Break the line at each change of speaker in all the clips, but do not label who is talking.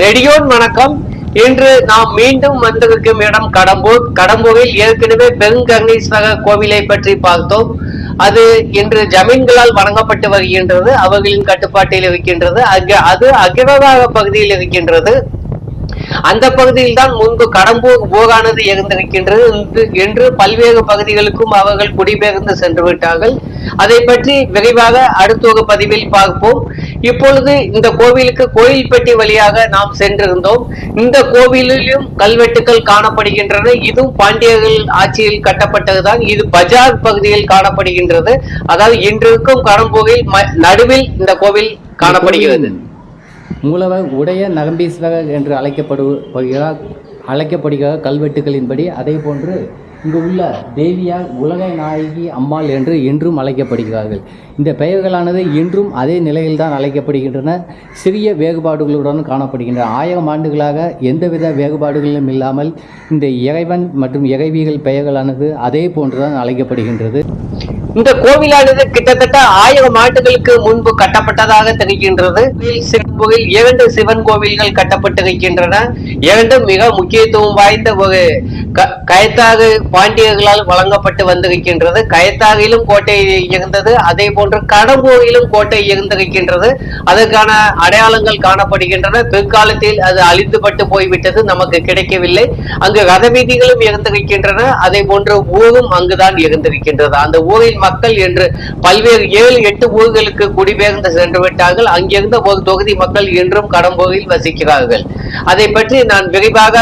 நெடியோன் வணக்கம். இன்று நாம் மீண்டும் வந்திருக்கும் இடம் கடம்பூர். கடம்பூரில் ஏற்கனவே பெருங்கங்கீஸ்வரர் கோவிலை பற்றி பார்த்தோம். அது இன்று ஜமீன்களால் வழங்கப்பட்டு வருகின்றது அவர்களின் கட்டுப்பாட்டில் இருக்கின்றது. அங்கே அது அகிரவாக பகுதியில் இருக்கின்றது. அந்த பகுதியில் தான் முன்பு கடம்பூர் போகானது இருந்திருக்கின்றது என்று பல்வேறு பகுதிகளுக்கும் அவர்கள் குடிபெயர்ந்து சென்று விட்டார்கள். அதை பற்றி விரைவாக அடுத்த ஒரு பதிவில் பார்ப்போம். இப்பொழுது இந்த கோவிலுக்கு கோயில்பட்டி வழியாக நாம் சென்றிருந்தோம். இந்த கோவிலிலும் கல்வெட்டுகள் காணப்படுகின்றன. இதுவும் பாண்டியர்கள் ஆட்சியில் கட்டப்பட்டதுதான். இது பஜார் பகுதியில் காணப்படுகின்றது. அதாவது இன்று இருக்கும் கடம்பூரில் நடுவில் இந்த கோவில் காணப்படுகிறது.
மூலவர் உடைய நகம்பீஸ்வரர் என்று அழைக்கப்படுகிறார் அழைக்கப்படுகிற கல்வெட்டுகளின்படி அதே போன்று இங்கு உள்ள தேவியார் உலக நாயகி அம்மாள் என்று இன்றும் அழைக்கப்படுகிறார்கள். இந்த பெயர்களானது இன்றும் அதே நிலையில்தான் அழைக்கப்படுகின்றன. சிறிய வேறுபாடுகளுடன் காணப்படுகின்றன. ஆயிரம் ஆண்டுகளாக எந்தவித வேறுபாடுகளும் இல்லாமல் இந்த இறைவன் மற்றும் இறைவிகள் பெயர்களானது அதே போன்றுதான் அழைக்கப்படுகின்றது.
இந்த கோவிலானது கிட்டத்தட்ட ஆயிரம் ஆண்டுகளுக்கு முன்பு கட்டப்பட்டதாக தெரிகின்றது. சிறப்புகளில் இரண்டு சிவன் கோவில்கள் கட்டப்பட்டிருக்கின்றன. இரண்டும் மிக முக்கியத்துவம் வாய்ந்த ஒரு க- கயத்தாறு பாண்டியர்களால் வழங்கப்பட்டு வந்திருக்கின்றது. கயத்தாறிலும் கோட்டை இருந்தது. அதே போன்று கடம்பூரிலும் கோட்டை இருந்திருக்கின்றது. அதற்கான அடையாளங்கள் காணப்படுகின்றன. பிற்காலத்தில் அது அழிந்துபட்டு போய்விட்டது. நமக்கு கிடைக்கவில்லை. அங்கு ரத வீதிகளும் இருந்திருக்கின்றன. அதே போன்று ஊரும் அங்குதான் இருந்திருக்கின்றது. அந்த ஊரின் மக்கள் என்று பல்வேறு ஏழு எட்டு ஊர்களுக்கு குடிபெயர்ந்து சென்று விட்டார்கள். அங்கிருந்த ஒரு தொகுதி மக்கள் இன்றும் கடம்பூரில் வசிக்கிறார்கள். அதை பற்றி நான் விரிவாக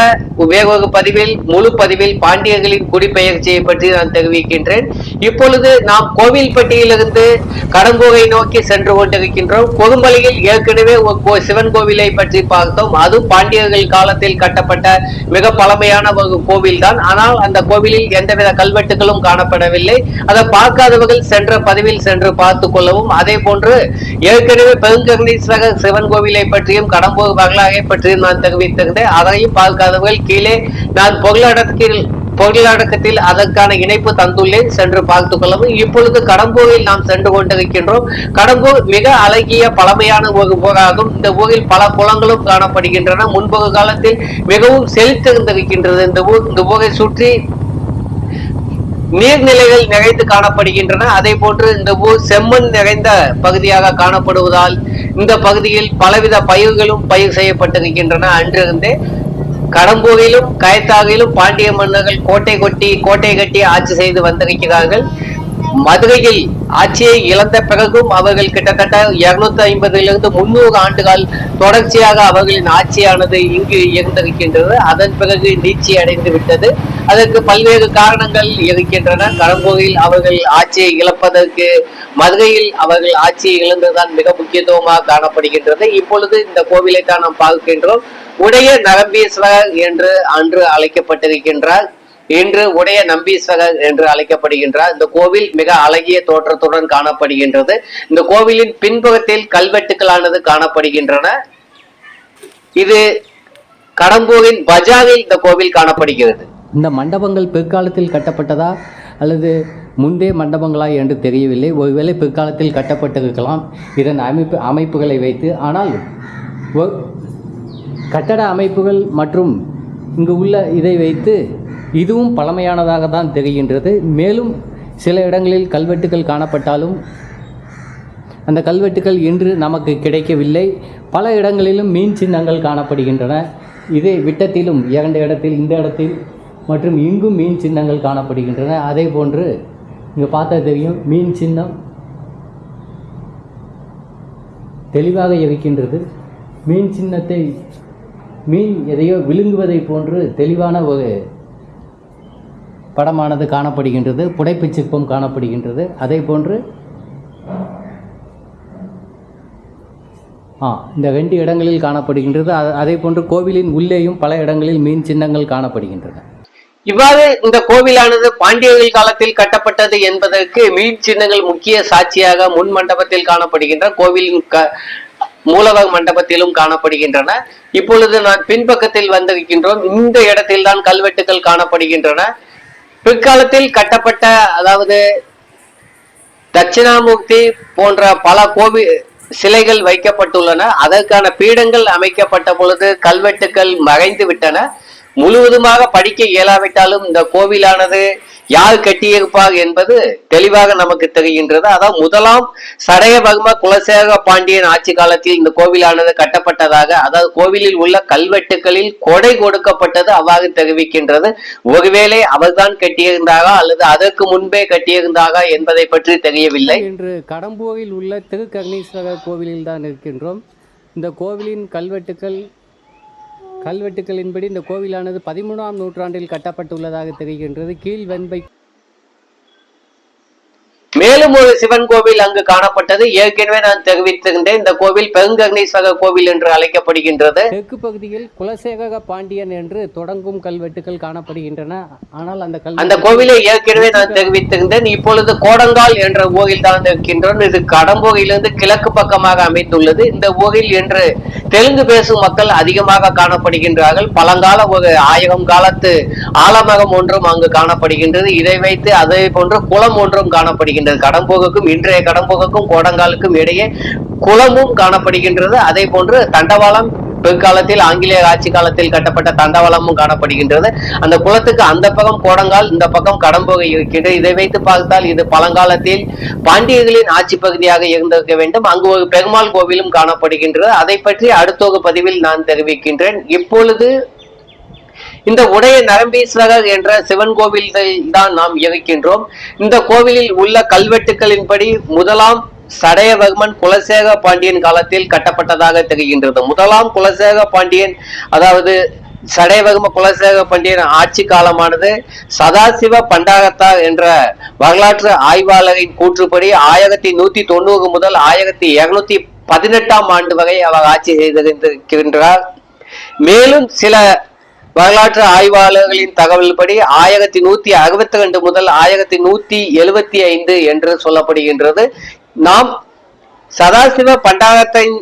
வேறொரு பதிவில் முழு பதிவில் பாண்டியர்களின் குடிபெயர்ச்சியை பற்றி நான் தெரிவிக்கின்றேன். இப்பொழுது நாம் கோவில்பட்டியிலிருந்து கடம்பூரை நோக்கி சென்று கொண்டிருக்கின்றோம். கொடும்பலியில் ஏற்கனவே ஒரு கோ- சிவன் கோவிலை பற்றி பார்த்தோம். அதுவும் பாண்டியர்கள் காலத்தில் கட்டப்பட்ட மிக பழமையான ஒரு கோவில் தான் ஆனால் அந்த கோவிலில் எந்தவித கல்வெட்டுகளும் காணப்படவில்லை. அதை பார்க்காதவர்கள் சென்ற பதிவில் சென்று பார்த்து கொள்ளவும். அதே போன்று ஏற்கனவே பெருங்கர்ணீஸ்வரர் சிவன் கோவிலை பற்றியும் கடம்பூர் வரலாறை பற்றியும் நான் தெரிவித்திருந்தேன். அதையும் பார்க்காதவர்கள் கீழே நான் பொருளடக்கில் பொருளடக்கத்தில் அதற்கான இணைப்பு தந்துள்ளேன் சென்று பார்த்துக் கொள்ளவும். இப்பொழுது கடம்பூரில் நாம் சென்று கொண்டிருக்கின்றோம். கடம்பூர் மிக அழகிய பழமையான ஒரு ஊராகும். இந்த ஊரில் பல குளங்களும் காணப்படுகின்றன. முன்பொரு காலத்தில் மிகவும் செழித்திருந்திருக்கின்றது. இந்த ஊர் இந்த ஊரை சுற்றி நீர்நிலைகள் நிறைந்து காணப்படுகின்றன. அதே போன்று இந்த ஊர் செம்மண் நிறைந்த பகுதியாக காணப்படுவதால் இந்த பகுதியில் பலவித பயிர்களும் பயிர் செய்யப்பட்டிருக்கின்றன. அன்றிருந்தே கடம்பூரிலும் கயத்தாகிலும் பாண்டிய மன்னர்கள் கோட்டை கொட்டி கோட்டை கட்டி ஆட்சி செய்து வந்திருக்கிறார்கள். மதுரையில் ஆட்சியை இழந்த பிறகும் அவர்கள் கிட்டத்தட்ட இருநூத்தி ஐம்பதிலிருந்து முன்னூறு ஆண்டுகள் தொடர்ச்சியாக அவர்களின் ஆட்சியானது இங்கு இருந்திருக்கின்றது. அதன் பிறகு நீட்சி அடைந்து விட்டது. அதற்கு பல்வேறு காரணங்கள் இருக்கின்றன. கடம்பூரில் அவர்கள் ஆட்சியை இழப்பதற்கு மதுரையில் அவர்கள் ஆட்சியை இழந்ததுதான் மிக முக்கியத்துவமாக காணப்படுகின்றது. இப்பொழுது இந்த கோவிலை தான் நாம் பார்க்கின்றோம். உடைய நரம்பீஸ்வரர் என்று அன்று அழைக்கப்பட்டிருக்கின்றார். இன்று உடைய நம்பீஸ்வரர் என்று அழைக்கப்படுகின்றார். இந்த கோவில் மிக அழகிய தோற்றத்துடன் காணப்படுகின்றது. இந்த கோவிலின் பின்புறத்தில் கல்வெட்டுக்களானது காணப்படுகின்றன. இது கடம்பூரின் பஜாரில் இந்த கோவில் காணப்படுகிறது.
இந்த மண்டபங்கள் பிற்காலத்தில் கட்டப்பட்டதா அல்லது முந்தைய மண்டபங்களா என்று தெரியவில்லை. ஒருவேளை பிற்காலத்தில் கட்டப்பட்டிருக்கலாம். இதன் அமைப்பு அமைப்புகளை வைத்து. ஆனால் ஒ- கட்டட அமைப்புகள் மற்றும் இங்கு உள்ள இதை வைத்து இதுவும் பழமையானதாக தான் தெரிகின்றது. மேலும் சில இடங்களில் கல்வெட்டுகள் காணப்பட்டாலும் அந்த கல்வெட்டுகள் இன்று நமக்கு கிடைக்கவில்லை. பல இடங்களிலும் மீன் சின்னங்கள் காணப்படுகின்றன. இதே விட்டத்திலும் இரண்டு இடத்தில் இந்த இடத்தில் மற்றும் இங்கும் மீன் சின்னங்கள் காணப்படுகின்றன. அதே போன்று இங்கே பார்த்தா தெரியும் மீன் சின்னம் தெளிவாக இருக்கின்றது. மீன் சின்னத்தை மீன் எதையோ விழுங்குவதை போன்று தெளிவான ஒரு படமானது காணப்படுகின்றது புடைப்பு சிற்பம் காணப்படுகின்றது. அதே போன்று ஆ இந்த ரெண்டு இடங்களில் காணப்படுகின்றது. அதே போன்று கோவிலின் உள்ளேயும் பல இடங்களில் மீன் சின்னங்கள் காணப்படுகின்றன.
இவ்வாறு இந்த கோவிலானது பாண்டியர்கள் காலத்தில் கட்டப்பட்டது என்பதற்கு மீன் சின்னங்கள் முக்கிய சாட்சியாக முன் மண்டபத்தில் காணப்படுகின்ற கோவிலின் க மூலவர் மண்டபத்திலும் காணப்படுகின்றன. இப்பொழுது நான் பின்பக்கத்தில் வந்திருக்கின்றோம். இந்த இடத்தில்தான் கல்வெட்டுகள் காணப்படுகின்றன. பிற்காலத்தில் கட்டப்பட்ட அதாவது தட்சிணாமூர்த்தி போன்ற பல கோவில் சிலைகள் வைக்கப்பட்டுள்ளன. அதற்கான பீடங்கள் அமைக்கப்பட்ட பொழுது கல்வெட்டுக்கள் மறைந்து விட்டன முழுவதுமாக படிக்க இயலாவிட்டாலும் இந்த கோவிலானது யார் கட்டியிருப்பார் என்பது தெளிவாக நமக்கு தெரிகின்றது. அதாவது முதலாம் சடையபகம குலசேகர பாண்டியன் ஆட்சி காலத்தில் இந்த கோவிலானது கட்டப்பட்டதாக அதாவது கோவிலில் உள்ள கல்வெட்டுகளில் கொடை கொடுக்கப்பட்டது அவ்வாறு தெரிவிக்கின்றது. ஒருவேளை அவர்தான் கட்டியிருந்தாரா அல்லது அதற்கு முன்பே கட்டியிருந்தாரா என்பதை பற்றி தெரியவில்லை.
இன்று கடம்பூரில் உள்ள திருக்கர்ணீஸ்வரர் கோவிலில் தான் இருக்கின்றோம். இந்த கோவிலின் கல்வெட்டுக்கள் கல்வெட்டுக்களின்படி இந்த கோவிலானது பதிமூணாம் நூற்றாண்டில் கட்டப்பட்டுள்ளதாக தெரிகின்றது. கீழ்வெண்பை
மேலும் ஒரு சிவன் கோவில் அங்கு காணப்பட்டது. ஏற்கனவே நான் தெரிவித்திருந்தேன் இந்த கோவில் பெருங்கர்ணீஸ்வரர் கோவில் என்று அழைக்கப்படுகின்றது.
தெற்கு பகுதியில் குலசேகர பாண்டியன் என்று தொடங்கும் கல்வெட்டுக்கள் காணப்படுகின்றன. ஆனால் அந்த
அந்த கோவிலை ஏற்கனவே நான் தெரிவித்திருந்தேன். இப்பொழுது கோடங்கால் என்ற ஊரில் தான் இருக்கின்றோம். இது கடம்பூரிலிருந்து கிழக்கு பக்கமாக அமைந்துள்ளது. இந்த ஊரில் என்று தெலுங்கு பேசும் மக்கள் அதிகமாக காணப்படுகின்றார்கள். பழங்கால ஒரு ஆயிரம் காலத்து ஆலமரம் ஒன்றும் அங்கு காணப்படுகின்றது. இதை வைத்து அதே போன்று குளம் ஒன்றும் காணப்படுகின்றது. கடம்போகுக்கும் இன்றைய கடம்போகுக்கும் கோடங்காலுக்கும் இடையே குளமும் காணப்படுகின்றது. அதே போன்று தண்டவாளம் பிற்காலத்தில் ஆங்கிலேய ஆட்சி காலத்தில் கட்டப்பட்ட தண்டவாளமும் காணப்படுகின்றது. அந்த குளத்துக்கு அந்த பக்கம் கோடங்கால் இந்த பக்கம் கடம்போகை இருக்கின்றது இதை வைத்து பார்த்தால் இது பழங்காலத்தில் பாண்டியர்களின் ஆட்சி பகுதியாக இருந்திருக்க வேண்டும். அங்கு ஒரு பெருமாள் கோவிலும் காணப்படுகின்றது. அதை பற்றி அடுத்தொகு பதிவில் நான் தெரிவிக்கின்றேன். இப்பொழுது இந்த உடைய நரம்பீஸ்வரர் என்ற சிவன் கோவிலில் தான் நாம் இயக்கின்றோம் இந்த கோவிலில் உள்ள கல்வெட்டுக்களின்படி முதலாம் சடையவர்மன் குலசேக பாண்டியன் காலத்தில் கட்டப்பட்டதாக தெரிகின்றது. முதலாம் குலசேக பாண்டியன் அதாவது சடையவர்ம குலசேக பாண்டியன் ஆட்சி காலமானது சதாசிவ பண்டாரத்தார் என்ற வரலாற்று ஆய்வாளரின் கூற்றுப்படி ஆயிரத்தி நூத்தி தொண்ணூறு முதல் ஆயிரத்தி இருநூத்தி பதினெட்டாம் ஆண்டு வரை அவர் ஆட்சி செய்திருக்கின்றார். மேலும் சில வரலாற்று ஆய்வாளர்களின் தகவல்படி ஆயிரத்தி நூத்தி அறுபத்தி ரெண்டு முதல் ஆயிரத்தி நூத்தி எழுபத்தி ஐந்து என்று சொல்லப்படுகின்றது. நாம் சதாசிவ பண்டாரத்தின்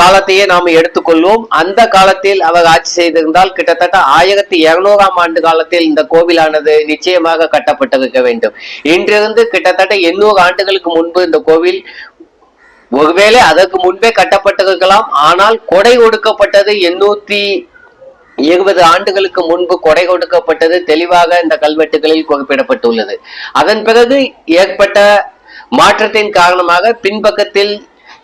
காலத்தையே நாம் எடுத்துக்கொள்வோம். அந்த காலத்தில் அவர் ஆட்சி செய்திருந்தால் கிட்டத்தட்ட ஆயிரத்தி இருநூறாம் ஆண்டு காலத்தில் இந்த கோவிலானது நிச்சயமாக கட்டப்பட்டிருக்க வேண்டும். இன்றிருந்து கிட்டத்தட்ட எண்ணூறு ஆண்டுகளுக்கு முன்பு இந்த கோவில் ஒருவேளை அதற்கு முன்பே கட்டப்பட்டிருக்கலாம். ஆனால் கொடை ஒடுக்கப்பட்டது எண்ணூத்தி இருபது ஆண்டுகளுக்கு முன்பு கொடை கொடுக்கப்பட்டது தெளிவாக இந்த கல்வெட்டுகளில் குறிப்பிடப்பட்டுள்ளது. அதன் பிறகு ஏற்பட்ட மாற்றத்தின் காரணமாக பின்பக்கத்தில்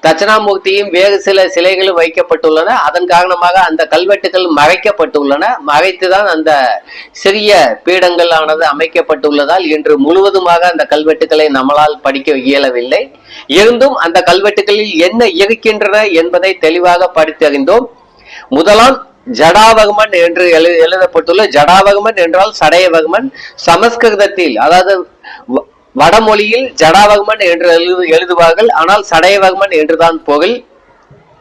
தட்சணாமூர்த்தியும் வேறு சில சிலைகளும் வைக்கப்பட்டுள்ளன. அதன் காரணமாக அந்த கல்வெட்டுகள் மறைக்கப்பட்டுள்ளன. மறைத்துதான் அந்த சிறிய பீடங்கள் ஆனது அமைக்கப்பட்டுள்ளதால் இன்று முழுவதுமாக அந்த கல்வெட்டுகளை நம்மளால் படிக்க இயலவில்லை. இருந்தும் அந்த கல்வெட்டுகளில் என்ன இருக்கின்றன என்பதை தெளிவாக படித்தறிந்தோம். முதலாம் ஜடாவகமன் என்று எழு எழுதப்பட்டுள்ள ஜடாவகமன் என்றால் சடையவகமன் சமஸ்கிருதத்தில் அதாவது வ- வடமொழியில் ஜடாவகமன் என்று எழுது எழுதுவார்கள் ஆனால் சடையவகமன் என்றுதான் போகில்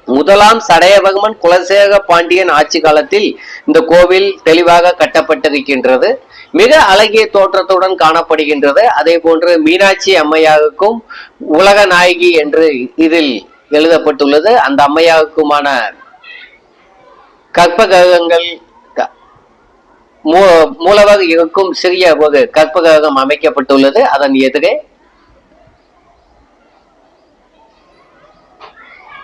முதலாம் சடையவகமன் குலசேக பாண்டியன் ஆட்சி காலத்தில் இந்த கோவில் தெளிவாக கட்டப்பட்டிருக்கின்றது. மிக அழகிய தோற்றத்துடன் காணப்படுகின்றது. அதே போன்று மீனாட்சி அம்மையாவுக்கும் உலக நாயகி என்று இதில் எழுதப்பட்டுள்ளது. அந்த அம்மையாருக்குமான கற்பகிரகங்கள் க- மூ- மூலவர் இருக்கும் சிறிய ஒரு கற்பகிரகம் அமைக்கப்பட்டுள்ளது. அதன் எதிரே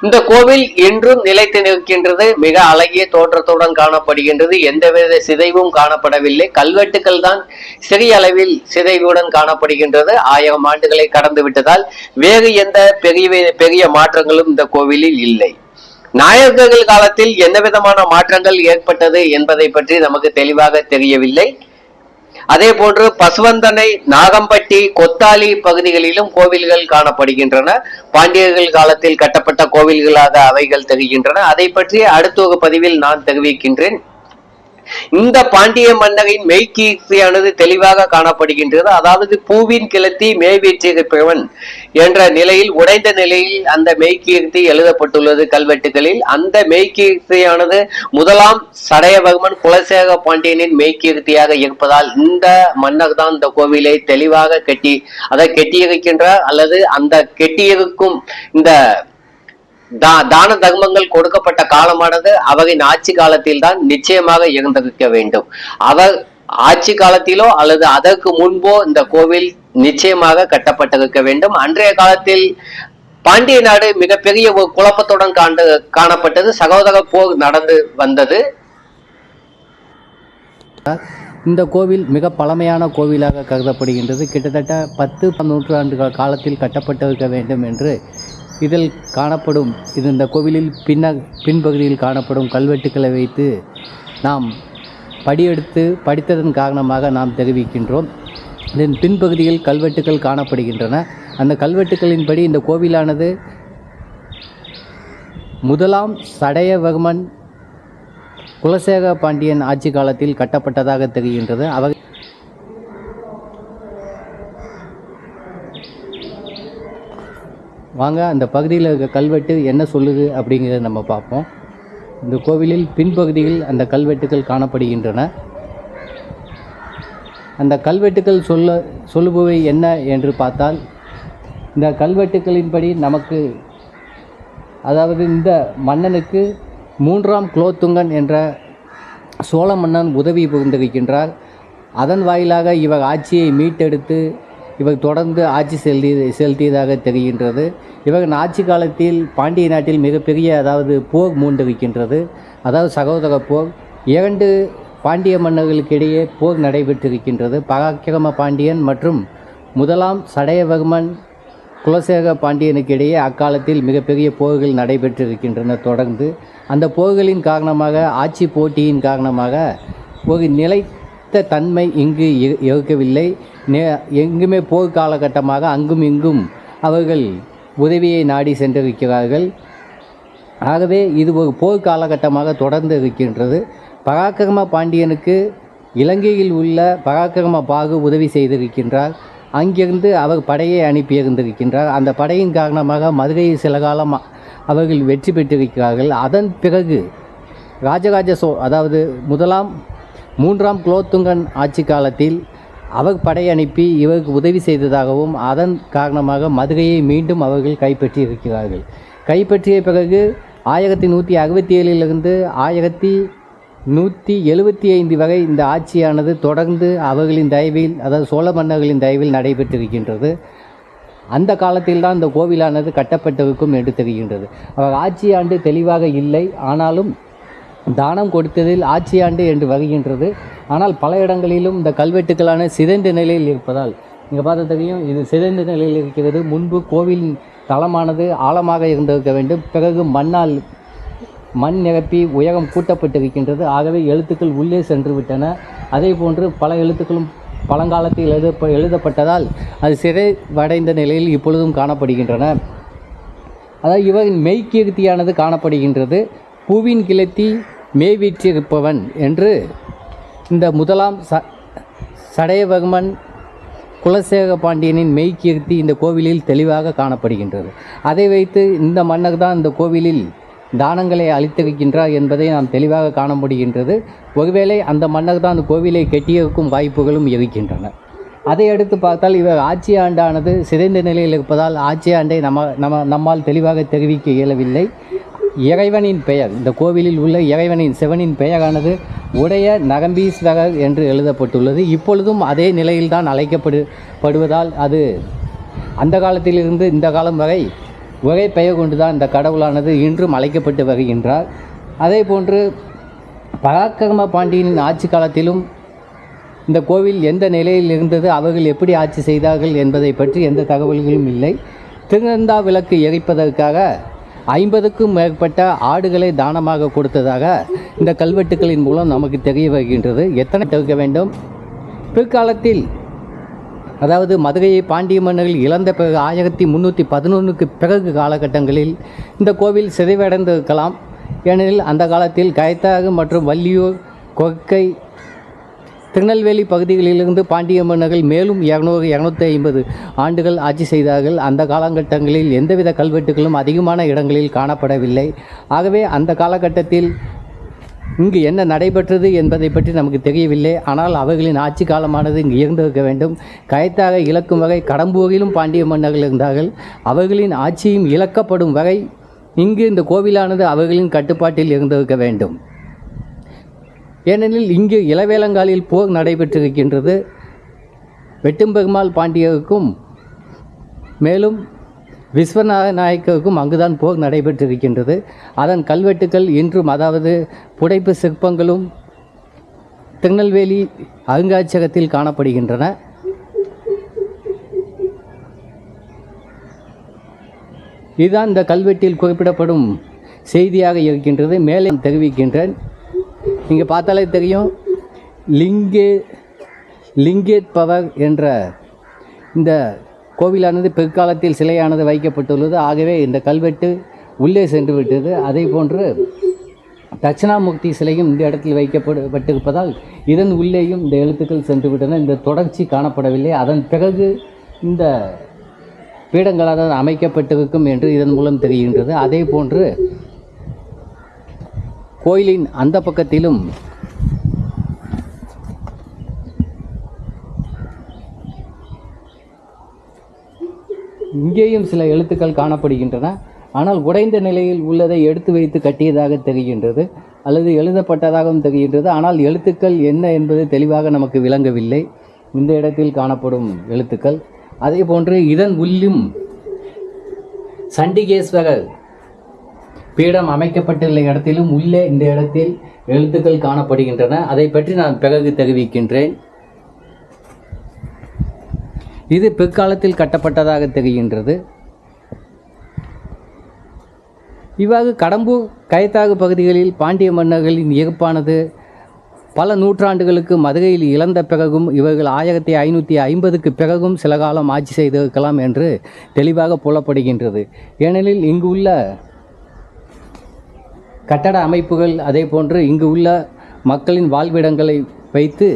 இந்த கோவில் இன்றும் நிலைத்து நிற்கின்றது. மிக அழகிய தோற்றத்துடன் காணப்படுகின்றது. எந்தவித சிதைவும் காணப்படவில்லை. கல்வெட்டுக்கள் தான் சிறிய அளவில் சிதைவுடன் காணப்படுகின்றது. ஆயிரம் ஆண்டுகளை கடந்து விட்டதால் வேறு எந்த பெரிய பெரிய மாற்றங்களும் இந்த கோவிலில் இல்லை. நாயக்கர்கள் காலத்தில் என்ன விதமான மாற்றங்கள் ஏற்பட்டது என்பதை பற்றி நமக்கு தெளிவாக தெரியவில்லை. அதே போன்று பசுவந்தனை நாகம்பட்டி கொத்தாலி பகுதிகளிலும் கோவில்கள் காணப்படுகின்றன. பாண்டியர்கள் காலத்தில் கட்டப்பட்ட கோவில்களாக அவைகள் தெரிகின்றன. அதை பற்றி அடுத்த ஒரு பதிவில் நான் தெரிவிக்கின்றேன். இந்த பாண்டிய மன்னரின் மெய்கீர்த்தியானது தெளிவாக காணப்படுகின்றது. அதாவது பூவின் கிளத்தி மேய்வீற்றிருப்பவன் என்ற நிலையில் உடைந்த நிலையில் அந்த மெய்கீர்த்தி எழுதப்பட்டுள்ளது கல்வெட்டுகளில். அந்த மெய்கீர்த்தியானது முதலாம் சடையவர்மன் குலசேக பாண்டியனின் மெய்கீர்த்தியாக இருப்பதால் இந்த மன்னர் தான் இந்த கோவிலை தெளிவாக கட்டி அதை கெட்டியிருக்கின்றார். அல்லது அந்த கெட்டியிருக்கும் இந்த தா- தான தர்மங்கள் கொடுக்கப்பட்ட காலமானது அவரின் ஆட்சி காலத்தில் தான் நிச்சயமாக இருந்திருக்க வேண்டும். அவர் ஆட்சி காலத்திலோ அல்லது அதற்கு முன்போ இந்த கோவில் நிச்சயமாக கட்டப்பட்டிருக்க வேண்டும். அன்றைய காலத்தில் பாண்டிய நாடு மிகப்பெரிய ஒரு குழப்பத்துடன் காண்டு காணப்பட்டது. சகோதர போர் நடந்து வந்தது.
இந்த கோவில் மிக பழமையான கோவிலாக கருதப்படுகின்றது. கிட்டத்தட்ட பத்து பன்னூற்றாண்டு காலத்தில் கட்டப்பட்டிருக்க வேண்டும் என்று இதில் காணப்படும் இது இந்த கோவிலில் பின்ன பின்பகுதியில் காணப்படும் கல்வெட்டுக்களை வைத்து நாம் படியெடுத்து படித்ததன் காரணமாக நாம் தெரிவிக்கின்றோம். இதன் பின்பகுதியில் கல்வெட்டுக்கள் காணப்படுகின்றன. அந்த கல்வெட்டுக்களின்படி இந்த கோவிலானது முதலாம் சடையவர்மன் குலசேகர பாண்டியன் ஆட்சி காலத்தில் கட்டப்பட்டதாக தெரிகின்றது. அவர் வாங்க அந்த பகுதியில் இருக்க கல்வெட்டு என்ன சொல்லுது அப்படிங்கிறத நம்ம பார்ப்போம். இந்த கோவிலில் பின்பகுதியில் அந்த கல்வெட்டுகள் காணப்படுகின்றன. அந்த கல்வெட்டுகள் சொல்ல சொல்லுபவை என்ன என்று பார்த்தால் இந்த கல்வெட்டுகளின்படி நமக்கு அதாவது இந்த மன்னனுக்கு மூன்றாம் குலோத்துங்கன் என்ற சோழ மன்னன் உதவி புரிந்திருக்கின்றார் அதன் வாயிலாக இவர் ஆட்சியை மீட்டெடுத்து இவர் தொடர்ந்து ஆட்சி செலுத்தி செலுத்தியதாக தெரிகின்றது. இவரின் ஆட்சி காலத்தில் பாண்டிய நாட்டில் மிகப்பெரிய அதாவது போர் மூண்டிருக்கின்றது அதாவது சகோதர போர். இரண்டு பாண்டிய மன்னர்களுக்கு இடையே போர் நடைபெற்றிருக்கின்றது. பராக்கிரம பாண்டியன் மற்றும் முதலாம் சடையவர்மன் குலசேகர பாண்டியனுக்கு இடையே அக்காலத்தில் மிகப்பெரிய போர்கள் நடைபெற்றிருக்கின்றன தொடர்ந்து. அந்த போர்களின் காரணமாக ஆட்சி போட்டியின் காரணமாக ஒரு நிலை நிலைத்த தன்மை இங்கு இருக்கவில்லை. எங்குமே போர் காலகட்டமாக அங்கும் இங்கும் அவர்கள் உதவியை நாடி சென்றிருக்கிறார்கள். ஆகவே இது ஒரு போர் காலகட்டமாக தொடர்ந்து இருக்கின்றது. பராக்கிரம பாண்டியனுக்கு இலங்கையில் உள்ள பராக்கிரம பாகு உதவி செய்திருக்கின்றார். அங்கிருந்து அவர் படையை அனுப்பியிருந்திருக்கின்றார் அந்த படையின் காரணமாக மதுரையில் சில காலம் அவர்கள் வெற்றி பெற்றிருக்கிறார்கள். அதன் பிறகு ராஜராஜ சோ அதாவது முதலாம் மூன்றாம் குலோத்துங்கன் ஆட்சி காலத்தில் அவர் படை அனுப்பி இவருக்கு உதவி செய்ததாகவும் அதன் காரணமாக மதுரையை மீண்டும் அவர்கள் கைப்பற்றி இருக்கிறார்கள் கைப்பற்றிய பிறகு ஆயிரத்தி நூற்றி அறுபத்தி ஏழிலிருந்து ஆயிரத்தி நூற்றி எழுபத்தி ஐந்து வரை இந்த ஆட்சியானது தொடர்ந்து அவர்களின் தயவில் அதாவது சோழ மன்னர்களின் தயவில் நடைபெற்றிருக்கின்றது. அந்த காலத்தில் தான் இந்த கோவிலானது கட்டப்பட்டிருக்கும் என்று தெரிகின்றது. அவர் ஆட்சி ஆண்டு தெளிவாக இல்லை ஆனாலும் தானம் கொடுத்ததில் ஆட்சி ஆண்டு என்று வருகின்றது. ஆனால் பல இடங்களிலும் இந்த கல்வெட்டுக்களான சிதைந்த நிலையில் இருப்பதால் இங்கே பார்த்த தெரியும் இது சிதைந்த நிலையில் இருக்கிறது. முன்பு கோவிலின் தளமானது ஆழமாக இருந்திருக்க வேண்டும். பிறகு மண்ணால் மண் நிரப்பி உயரம் கூட்டப்பட்டிருக்கின்றது. ஆகவே எழுத்துக்கள் உள்ளே சென்று விட்டன அதே போன்று பல எழுத்துக்களும் பழங்காலத்தில் எழுத எழுதப்பட்டதால் அது சிறைவடைந்த நிலையில் இப்பொழுதும் காணப்படுகின்றன. அதாவது இவரின் மெய்கீர்த்தியானது காணப்படுகின்றது. பூவின் கிளத்தி மேய்வீற்றிருப்பவன் என்று இந்த முதலாம் ச சடையவர்மன் குலசேக பாண்டியனின் மெய்கீர்த்தி இந்த கோவிலில் தெளிவாக காணப்படுகின்றது. அதை வைத்து இந்த மன்னர் தான் இந்த கோவிலில் தானங்களை அளித்திருக்கின்றார் என்பதை நாம் தெளிவாக காண முடிகின்றது. ஒருவேளை அந்த மன்னர் தான் அந்த கோவிலை கெட்டியிருக்கும் வாய்ப்புகளும் இருக்கின்றன. அதை அடுத்து பார்த்தால் இவர் ஆட்சி ஆண்டானது சிதைந்த நிலையில் இருப்பதால் ஆட்சி ஆண்டை நம்ம நம்ம நம்மால் தெளிவாக தெரிவிக்க இயலவில்லை. இறைவனின் பெயர். இந்த கோவிலில் உள்ள இறைவனின் சிவனின் பெயரானது உடைய நகம்பீஸ்வரர் என்று எழுதப்பட்டுள்ளது. இப்பொழுதும் அதே நிலையில்தான் அழைக்கப்படு படுவதால் அது அந்த காலத்திலிருந்து இந்த காலம் வரை ஒரே பெயர் கொண்டுதான் இந்த கடவுளானது இன்றும் அழைக்கப்பட்டு வருகின்றார். அதே போன்று பராக்கிரம பாண்டியனின் ஆட்சி காலத்திலும் இந்த கோவில் எந்த நிலையில் இருந்தது அவர்கள் எப்படி ஆட்சி செய்தார்கள் என்பதை பற்றி எந்த தகவல்களும் இல்லை. திருநந்தா விளக்கு எரிப்பதற்காக ஐம்பதுக்கும் மேற்பட்ட ஆடுகளை தானமாக கொடுத்ததாக இந்த கல்வெட்டுக்களின் மூலம் நமக்கு தெரிய வருகின்றது. எத்தனை தவிர்க்க வேண்டும்? பிற்காலத்தில் அதாவது மதுரையை பாண்டிய மன்னர்கள் இழந்த பிறகு ஆயிரத்தி முந்நூற்றி பதினொன்றுக்கு பிறகு காலகட்டங்களில் இந்த கோவில் சிதைவடைந்திருக்கலாம். ஏனெனில் அந்த காலத்தில் கயத்தாறு மற்றும் வள்ளியூர் கொக்கை திருநெல்வேலி பகுதிகளிலிருந்து பாண்டிய மன்னர்கள் மேலும் இரநூறு இரநூத்தி ஐம்பது ஆண்டுகள் ஆட்சி செய்தார்கள். அந்த காலகட்டங்களில் எந்தவித கல்வெட்டுகளும் அதிகமான இடங்களில் காணப்படவில்லை. ஆகவே அந்த காலகட்டத்தில் இங்கு என்ன நடைபெற்றது என்பதை பற்றி நமக்கு தெரியவில்லை. ஆனால் அவர்களின் ஆட்சி காலமானது இங்கு இருந்திருக்க வேண்டும். கயத்தாக இழக்கும் வகை கடம்பூரிலும் பாண்டிய மன்னர்கள் இருந்தார்கள். அவர்களின் ஆட்சியும் இழக்கப்படும் வகை இங்கு இந்த கோவிலானது அவர்களின் கட்டுப்பாட்டில் இருந்திருக்க வேண்டும். ஏனெனில் இங்கு இளவேலங்காலில் போர் நடைபெற்றிருக்கின்றது. வெட்டும்பெருமாள் பாண்டியருக்கும் மேலும் விஸ்வநாத நாயக்கருக்கும் அங்குதான் போர் நடைபெற்றிருக்கின்றது. அதன் கல்வெட்டுக்கள் இன்றும் அதாவது புடைப்பு சிற்பங்களும் திருநெல்வேலி அருங்காட்சியகத்தில் காணப்படுகின்றன. இதுதான் இந்த கல்வெட்டில் குறிப்பிடப்படும் செய்தியாக இருக்கின்றது. மேலே தெரிவிக்கின்றேன். நீங்கள் பார்த்தாலே தெரியும். லிங்கே லிங்கேத் பவர் என்ற இந்த கோவிலானது பிற்காலத்தில் சிலையானது வைக்கப்பட்டுள்ளது. ஆகவே இந்த கல்வெட்டு உள்ளே சென்று விட்டது. அதே போன்று தட்சிணாமூர்த்தி சிலையும் இந்த இடத்தில் வைக்கப்பட்டிருப்பதால் இதன் உள்ளேயும் இந்த எழுத்துக்கள் சென்று விட்டன. இந்த தொடர்ச்சி காணப்படவில்லை. அதன் பிறகு இந்த பீடங்களால் அமைக்கப்பட்டிருக்கும் என்று இதன் மூலம் தெரிகின்றது. அதே போன்று கோயிலின் அந்த பக்கத்திலும் இங்கேயும் சில எழுத்துக்கள் காணப்படுகின்றன. ஆனால் உடைந்த நிலையில் உள்ளதை எடுத்து வைத்து கட்டியதாக தெரிகின்றது அல்லது எழுதப்பட்டதாகவும் தெரிகின்றது. ஆனால் எழுத்துக்கள் என்ன என்பது தெளிவாக நமக்கு விளங்கவில்லை. இந்த இடத்தில் காணப்படும் எழுத்துக்கள். அதே போன்று இதன் உள்ளும் சண்டிகேஸ்வரர் பீடம் அமைக்கப்பட்டுள்ள இடத்திலும் உள்ளே இந்த இடத்தில் எழுத்துக்கள் காணப்படுகின்றன. அதை பற்றி நான் பிறகு தெரிவிக்கின்றேன். இது பிற்காலத்தில் கட்டப்பட்டதாக தெரிகின்றது. இவ்வாறு கடம்பூர் கைத்தாகு பகுதிகளில் பாண்டிய மன்னர்களின் இருப்பானது பல நூற்றாண்டுகளுக்கு மதுரையில் இழந்த பிறகும் இவர்கள் ஆயிரத்தி ஐநூற்றி ஐம்பதுக்கு பிறகும் சில காலம் ஆட்சி செய்திருக்கலாம் என்று தெளிவாக புலப்படுகின்றது. ஏனெனில் இங்கு உள்ள கட்டட அமைப்புகள் அதே போன்று இங்கு உள்ள மக்களின் வாழ்விடங்களை வைத்து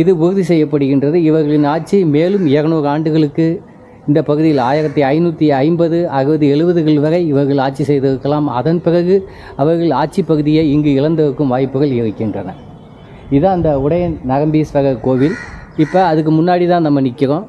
இது உறுதி செய்யப்படுகின்றது. இவர்களின் ஆட்சி மேலும் இருநூறு ஆண்டுகளுக்கு இந்த பகுதியில் ஆயிரத்தி ஐநூற்றி ஐம்பது அறுபது எழுபதுகள் வரை இவர்கள் ஆட்சி செய்திருக்கலாம். அதன் பிறகு அவர்கள் ஆட்சி பகுதியை இங்கு இழந்திருக்கும் வாய்ப்புகள் இருக்கின்றன. இதுதான் அந்த உடையன் நரம்பீஸ்வரர் கோவில். இப்போ அதுக்கு முன்னாடி தான் நம்ம நிற்கிறோம்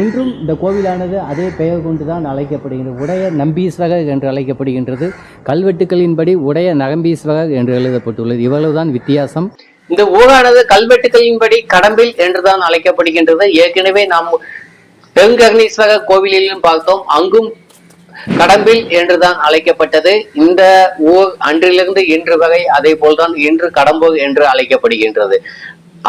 இன்றும் இந்த கோவிலானது அதே பெயர் கொண்டு தான் அழைக்கப்படுகிறது உடைய நம்பீஸ்வரர் என்று அழைக்கப்படுகின்றது. கல்வெட்டுக்களின்படி உடைய நரம்பீஸ்வரர் என்று எழுதப்பட்டுள்ளது. இவ்வளவுதான் வித்தியாசம்.
இந்த ஊரானது கல்வெட்டுகளின்படி கடம்பில் என்றுதான் அழைக்கப்படுகின்றது. ஏற்கனவே நாம் பெருங்கர்ணீஸ்வரர் கோவிலிலும் பார்த்தோம். அங்கும் கடம்பில் என்றுதான் அழைக்கப்பட்டது. இந்த ஊர் அன்றிலிருந்து இன்று வரை அதே போல்தான் இன்று கடம்பூர் என்று அழைக்கப்படுகின்றது.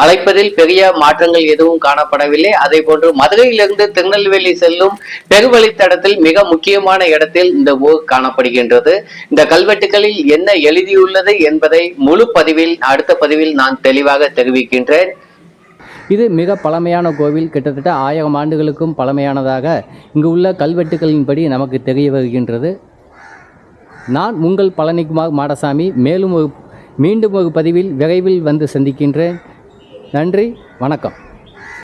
அழைப்பதில் பெரிய மாற்றங்கள் எதுவும் காணப்படவில்லை. அதே போன்று மதுரையிலிருந்து திருநெல்வேலி செல்லும் பெருவழித்தடத்தில் மிக முக்கியமான இடத்தில் இந்த ஊர் காணப்படுகின்றது. இந்த கல்வெட்டுகளில் என்ன எழுதியுள்ளது என்பதை முழு பதிவில் அடுத்த பதிவில் நான் தெளிவாக தெரிவிக்கின்றேன்.
இது மிக பழமையான கோவில். கிட்டத்தட்ட ஆயிரம் ஆண்டுகளுக்கும் பழமையானதாக இங்கு உள்ள கல்வெட்டுகளின்படி நமக்கு தெரிய வருகின்றது. நான் உங்கள் பழனிக்குமார் மாடசாமி மேலும் ஒரு மீண்டும் ஒரு பதிவில் விரைவில் வந்து சந்திக்கின்றேன். நன்றி வணக்கம்.